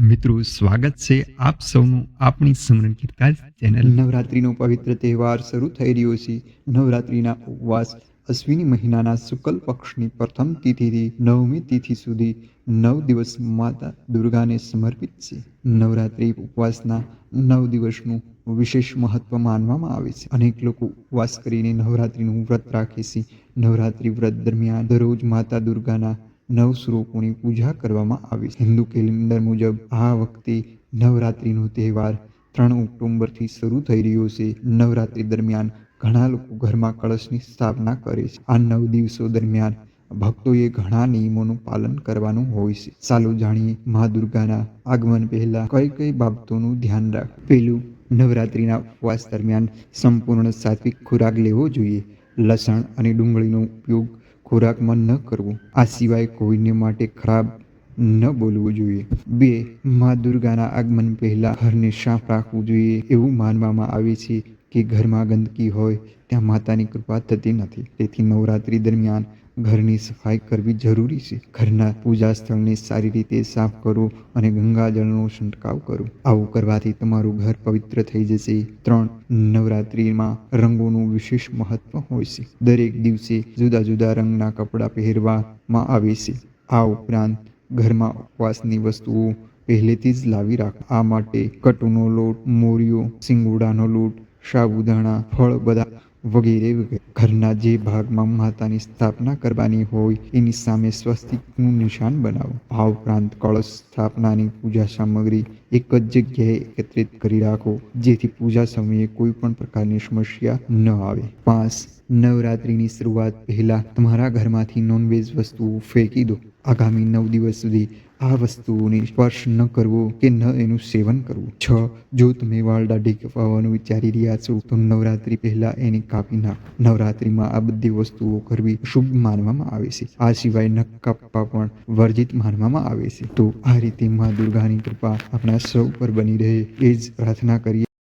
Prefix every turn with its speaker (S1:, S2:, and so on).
S1: મિત્રો, સ્વાગત છે આપ સૌનું આપણી સમરણ કીર્તાજ ચેનલ.
S2: નવરાત્રિનો પવિત્ર તહેવાર શરૂ થઈ રહ્યો છે. નવરાત્રિના ઉપવાસ અશ્વિની મહિનાના શુક્લ પક્ષની પ્રથમ તિથિથી નવમી તિથિ સુધી નવ દિવસ માતા દુર્ગાને સમર્પિત છે. નવરાત્રિ ઉપવાસના નવ દિવસનું વિશેષ મહત્વ માનવામાં આવે છે. અનેક લોકો ઉપવાસ કરીને નવરાત્રિનું વ્રત રાખે છે. નવરાત્રિ વ્રત દરમિયાન દરરોજ માતા દુર્ગાના નવ સ્વરૂપોની પૂજા કરવામાં આવે હિન્દુ કેલેન્ડર મુજબ આ વખતે નવરાત્રિનો તહેવાર ત્રણ ઓક્ટોબરથી શરૂ થઈ રહ્યો છે. નવરાત્રિ દરમિયાન ઘણા લોકો ઘરમાં કળશની સ્થાપના કરે છે. આ નવ દિવસો દરમિયાન ભક્તોએ ઘણા નિયમોનું પાલન કરવાનું હોય છે. ચાલો જાણીએ મા દુર્ગાના આગમન પહેલા કઈ કઈ બાબતોનું ધ્યાન રાખ પહેલું, નવરાત્રિના ઉપવાસ દરમિયાન સંપૂર્ણ સાત્વિક ખોરાક લેવો જોઈએ. લસણ અને ડુંગળીનો ઉપયોગ ખોરાકમાં ન કરવું. આ સિવાય કોઈને માટે ખરાબ ન બોલવું જોઈએ. બે, મા દુર્ગાના આગમન પહેલા ઘરને સાફ રાખવું જોઈએ. એવું માનવામાં આવે છે કે ઘરમાં ગંદકી હોય, ત્યાં માતાની કૃપા થતી નથી. તેથી નવરાત્રિ દરમિયાન ઘરની સફાઈ કરવી જરૂરી છે. ઘરના પૂજા સ્થળને સારી રીતે સાફ કરો અને ગંગાજળનો છંટકાવ કરો. આવું કરવાથી તમારું ઘર પવિત્ર થઈ જશે. ત્રણ, નવરાત્રિમાં રંગોનું વિશેષ મહત્વ હોય છે. દરેક દિવસે જુદા જુદા રંગના કપડાં પહેરવામાં આવે છે. આ ઉપરાંત ઘરમાં ઉપવાસની વસ્તુઓ પહેલેથી જ લાવી રાખ. આ માટે કટુનો લોટ મોરિયો સિંગોડાનો લોટ, સાબુદાણા, ફળ બધા વગેરે ઘરના જે ભાગમાં માતાની સ્થાપના કરવાની હોય, એની સામે સ્વસ્તિકનું નિશાન બનાવો. આ ઉપરાંત કળશ સ્થાપનાની પૂજા સામગ્રી એક જ જગ્યાએ એકત્રિત કરી રાખો, જેથી પૂજા સમયે કોઈ પણ પ્રકારની સમસ્યા ન આવે. પાંચ, નવરાત્રિની શરૂઆત પહેલા તમારા ઘરમાંથી નોનવેજ વસ્તુઓ ફેંકી દો. આગામી નવ દિવસ સુધી આ વસ્તુઓને સ્પર્શ ન કરવો કે ન એનું સેવન કરવું. છ, જો તમે વાળ દાઢી કપાવવાનું વિચારી રહ્યા છો, તો નવરાત્રિ પહેલા એને કાપી નાખો. નવરાત્રિમાં આ બધી વસ્તુઓ કરવી શુભ માનવામાં આવે છે. આ સિવાય નખ કાપવા પણ વર્જિત માનવામાં આવે છે. તો આ રીતે મા દુર્ગાની કૃપા આપણા સૌ પર બની રહે, એ જ પ્રાર્થના કરીએ.